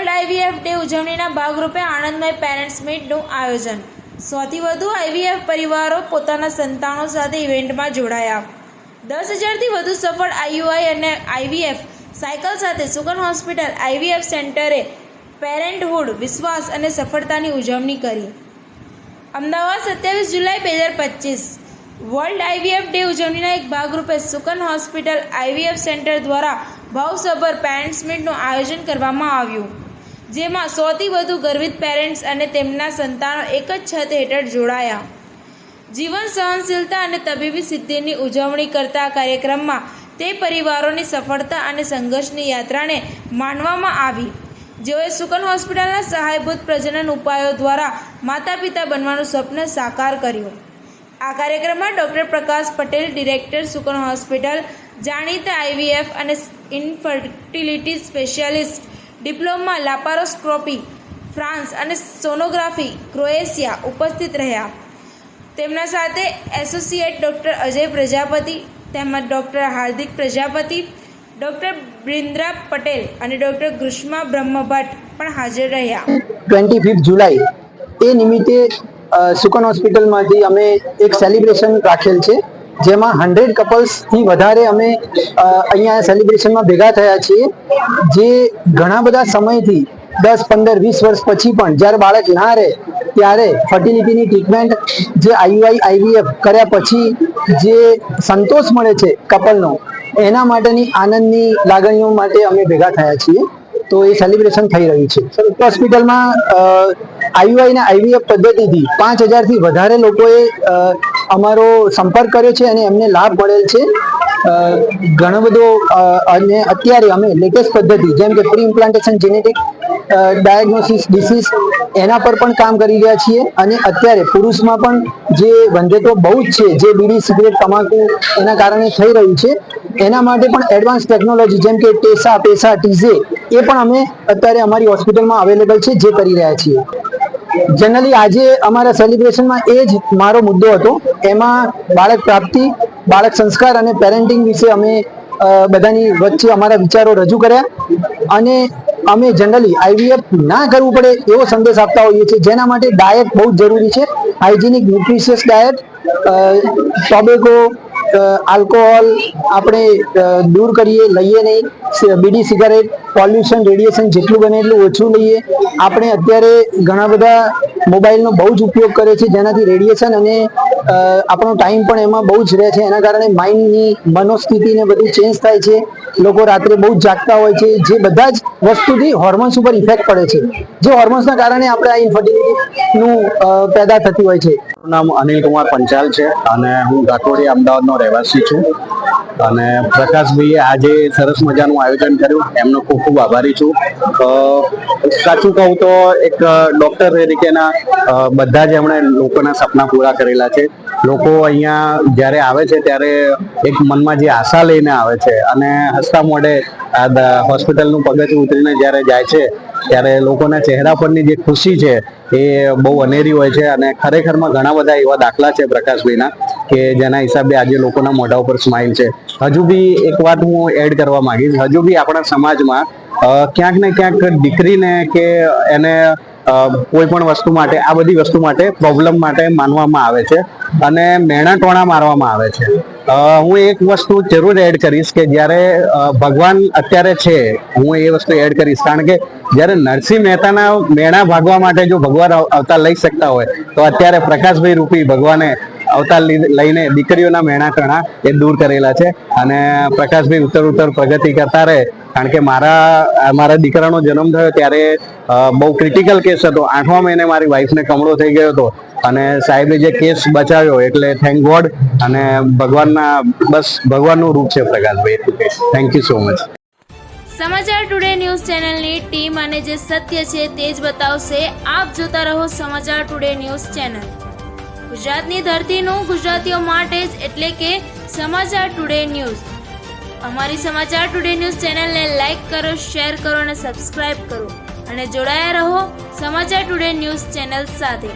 World IVF day ઉજવણીના ભાગરૂપે આણંદમય parents મીટનું આયોજન. સૌથી વધુ આઈવીએફ પરિવારો પોતાના સંતાનો સાથે ઇવેન્ટમાં જોડાયા. દસ હજારથી વધુ સફળ આઈયુઆઈ અને આઈવીએફ સાયકલ સાથે સુગન હોસ્પિટલ આઈવીએફ સેન્ટરે પેરેન્ટહુડ, વિશ્વાસ અને સફળતાની ઉજવણી કરી. અમદાવાદ સત્યાવીસ જુલાઈ બે હજાર પચીસ. વર્લ્ડ આઈવીએફ ડે ઉજવણીના એક ભાગરૂપે સુકન હોસ્પિટલ આઈવીએફ સેન્ટર દ્વારા ભાવસભર પેરેન્ટ્સ મીટનું આયોજન કરવામાં આવ્યું. જેમાં સૌથી વધુ ગર્વિત પેરેન્ટ્સ અને તેમના સંતાનો એક જ છત હેઠળ જોડાયા. જીવન સહનશીલતા અને તબીબી સિદ્ધિની ઉજવણી કરતા કાર્યક્રમમાં તે પરિવારોની સફળતા અને સંઘર્ષની યાત્રાને માનવામાં આવી. જેઓએ સુકન હોસ્પિટલના સહાયભૂત પ્રજનન ઉપાયો દ્વારા માતા પિતા બનવાનું સ્વપ્ન સાકાર કર્યું. આ કાર્યક્રમમાં doctor Prakash Patel, director Sukan hospital, જાણીતા આઈવીએફ અને infertility specialist diploma laparoscopy, France અને સોનોગ્રાફી ક્રોએશિયા ઉપસ્થિત રહ્યા. તેમના સાથે એસોસિએટ ડૉક્ટર અજય પ્રજાપતિ, તેમજ ડૉક્ટર હાર્દિક પ્રજાપતિ, ડૉક્ટર બ્રિન્દ્રા પટેલ અને ડૉક્ટર ગ્રુષ્મા બ્રહ્મભટ્ટ પણ હાજર રહ્યા. ટ્વેન્ટી ફિફ્થ જુલાઈ એ નિમિત્તે સુકન હોસ્પિટલમાંથી અમે એક સેલિબ્રેશન રાખેલ છે. જેમાં હંડ્રેડ કપલ્સથી વધારે અમે અહીંયા સેલિબ્રેશનમાં ભેગા થયા છીએ. જે ઘણા બધા સમયથી, દસ, પંદર, વીસ વર્ષ પછી પણ જ્યારે બાળક ના રહે, ત્યારે ફર્ટિલિટીની ટ્રીટમેન્ટ જે આઈયુઆઈ આઈવીએફ કર્યા પછી જે સંતોષ મળે છે કપલનો એના માટેની આનંદની લાગણીઓ માટે અમે ભેગા થયા છીએ. તો એ સેલિબ્રેશન થઈ રહ્યું છે. હોસ્પિટલમાં આઈયુઆઈ અને આઈવીએફ પદ્ધતિથી પાંચ હજારથી વધારે લોકોએ અમારો સંપર્ક કર્યો છે અને એમને લાભ મળેલ છે. ઘણો બધો અને અત્યારે અમે લેટેસ્ટ પદ્ધતિ, જેમ કે pre implantation genetic diagnosis disease એના પર પણ કામ કરી રહ્યા છીએ. અને અત્યારે પુરુષમાં પણ જે વંધ્યત્વ બહુ જ છે, જે બીડી, સિગરેટ, તમાકુ એના કારણે થઈ રહ્યું છે. એના માટે પણ એડવાન્સ ટેકનોલોજી જેમ કે ટેસા, પેસા, ટીઝે, એ પણ અમે અત્યારે અમારી હોસ્પિટલમાં અવેલેબલ છે, જે કરી રહ્યા છીએ. જનરલી આજે અમારા સેલિબ્રેશનમાં એ જ મારો મુદ્દો હતો. એમાં બાળક પ્રાપ્તિ, બાળક સંસ્કાર અને પેરેન્ટિંગ વિશે અમે બધાની વચ્ચે અમારા વિચારો રજૂ કર્યા. અને અમે જનરલી આઈવીએફ ના કરવું પડે એવો સંદેશ આપતા હોઈએ છીએ. જેના માટે ડાયટ બહુ જ જરૂરી છે. Hygienic nutritious diet tobacco alcohol આપણે દૂર કરીએ, લઈએ નહીં. બીડી સિગારેટ, પોલ્યુશન, રેડિયેશન જેટલું બને એટલું ઓછું લઈએ. આપણે અત્યારે ઘણા બધા મોબાઈલનો બહુ જ ઉપયોગ કરે છે, જેનાથી રેડિયેશન અને આપણો ટાઈમ પણ એમાં બહુ જ રહે છે. એના કારણે માઇન્ડની મનોસ્થિતિને બધું ચેન્જ થાય છે. લોકો રાત્રે બહુ જાગતા હોય છે. જે બધા જ વસ્તુથી હોર્મોન્સ ઉપર ઇફેક્ટ પડે છે. જે હોર્મોન્સના કારણે આપણે આ ઇન્ફર્ટિલિટીનું પેદા થતી હોય છે. મારું નામ અનિલ કુમાર પંચાલ છે અને હું ઘાટોડી અમદાવાદનો રહેવાસી છું. અને પ્રકાશભાઈએ આજે સરસ મજાનું આયોજન કર્યું. એમનો ખૂબ ખૂબ આભારી છું. સાચું કહું તો એક ડોક્ટર તરીકેના બધા જ એમણે લોકોના સપના પૂરા કરેલા છે. લોકો અહીંયા જ્યારે આવે છે ત્યારે એક મનમાં જે આશા લઈને આવે છે અને હસતા મોઢે આ હોસ્પિટલનું પગથિયું ઉતરીને જ્યારે જાય છે, ત્યારે લોકોના ચહેરા પરની જે ખુશી છે એ બહુ અનેરી હોય છે અને ખરેખરમાં ઘણા બધા એવા દાખલા છે પ્રકાશભાઈના કે જેના હિસાબે આજે લોકોના મોઢા ઉપર સ્માઇલ છે. હજુ બી એક વાત હું એડ કરવા માંગીશ. હજુ બી આપણા સમાજમાં ક્યાંક ને ક્યાંક દીકરીને કે એને કોઈ પણ વસ્તુ માટે, આ બધી વસ્તુ માટે પ્રોબ્લેમ માટે માનવામાં આવે છે અને મેણા ટોણા મારવામાં આવે છે. હું એક વસ્તુ જરૂર એડ કરીશ કે જ્યારે ભગવાન અત્યારે છે, હું એ વસ્તુ એડ કરીશ. કારણ કે જ્યારે નરસિંહ મહેતાના મેણા ભાગવા માટે જો ભગવાન અવતાર લઈ શકતા હોય, તો અત્યારે પ્રકાશભાઈ રૂપી ભગવાને અવતાર લઈને દીકરીઓના મેણા ટણા એ દૂર કરેલા છે અને પ્રકાશભાઈ ઉત્તર ઉત્તર પ્રગતિ કરતા રહે કારણ કે મારા મારા દીકરાનો જન્મ થયો ત્યારે બહુ ક્રિટિકલ કેસ હતો. આઠમા મહિને મારી વાઈફને કમળો થઈ ગયો હતો. અને સાહેબે જે કેસ બચાવ્યો, એટલે થેન્ક ગોડ અને ભગવાનના, બસ ભગવાનનું રૂપ છે Prakashbhai thank you so much Samachar today news ચેનલની ટીમ અને જે સત્ય છે તે જ બતાવશે. આપ જોતા રહો સમાચાર ટુડે ન્યૂઝ ચેનલ ગુજરાતની ધરતીનું ગુજરાતીઓ માટે જ એટલે કે સમાચાર ટુડે ન્યૂઝ અમારી સમાચાર ટુડે ન્યૂઝ ચેનલને લાઈક કરો શેર કરો અને સબસ્ક્રાઇબ કરો. અને જોડાયા રહો સમાચાર ટુડે ન્યૂઝ ચેનલ સાથે.